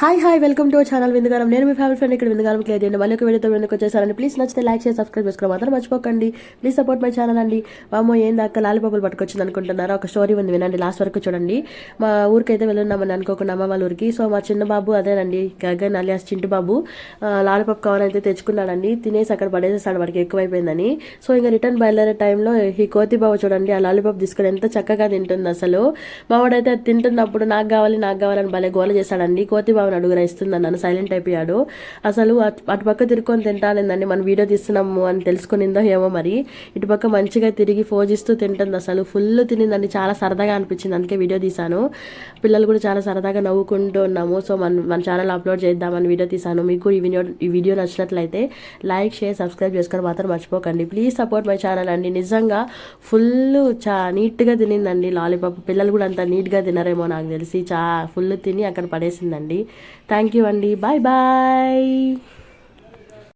Hi hi welcome to channel విందుగారం నేను మీ family friend ఇక్కడ విందుగారం క్లియర్ చేయండి. మళ్ళీ ఒక వీడియోతో వెనుక వచ్చేసారండి ప్లీజ్ నచ్చితే లైక్ చేసి సబ్స్క్రైబ్ చేసుకోవడం మాత్రం మర్చిపోకండి. ప్లీజ్ సపోర్ట్ మై ఛానల్ అండి. వామో ఏం దాకా లాలిపాపులు పట్టుకొచ్చింది అనుకుంటున్నారా ఒక స్టోరీ ఉంది వినండి లాస్ట్ వరకు చూడండి. మా ఊరికైతే వెళ్ళున్నామని అనుకోకుండా అమ్మ వాళ్ళ ఊరికి. సో మా చిన్న బాబు అదేనండి గగన్ అలియాస్ చింటు బాబు. లాలిపాప్ లాలిపాప్ కావాలైతే తెచ్చుకున్నాడండి. తినేసి అక్కడ పడేసేస్తాడు వాడికి ఎక్కువైపోయిందని. సో ఇంకా రిటర్న్ బయలుదేరే టైంలో ఈ కోతి బాబు చూడండి ఆ లాలిపాప్ తీసుకుని ఎంత చక్కగా తింటుంది అసలు. మావాడైతే వాడైతే తింటున్నప్పుడు నాకు కావాలి నాకు కావాలని భలే గోల చేశాడండి కోతి బాబు అడుగురా ఇస్తుందని నన్ను? సైలెంట్ అయిపోయాడు. అసలు అటు పక్క తిరుక్కొని తింటానిందండి మనం వీడియో తీస్తున్నాము అని తెలుసుకునిందో ఏమో మరి. ఇటు పక్క మంచిగా తిరిగి ఫోజిస్తూ తింటుంది అసలు. ఫుల్ తినిందండి చాలా సరదాగా అనిపించింది. అందుకే వీడియో తీశాను. పిల్లలు కూడా చాలా సరదాగా నవ్వుకుంటూ ఉన్నాము. సో మన మన ఛానల్ అప్లోడ్ చేద్దామని వీడియో తీశాను. మీకు ఈ వీడియో ఈ వీడియో నచ్చినట్లయితే లైక్ షేర్ సబ్స్క్రైబ్ చేసుకొని మాత్రం మర్చిపోకండి. ప్లీజ్ సపోర్ట్ మై ఛానల్ అండి. నిజంగా ఫుల్ చా నీట్గా తినిందండి లాలీపాప్. పిల్లలు కూడా అంత నీట్గా తినరేమో నాకు తెలిసి. చా ఫుల్ తిని అక్కడ పడేసిందండి. థ్యాంక్ యూ అండి బాయ్ బాయ్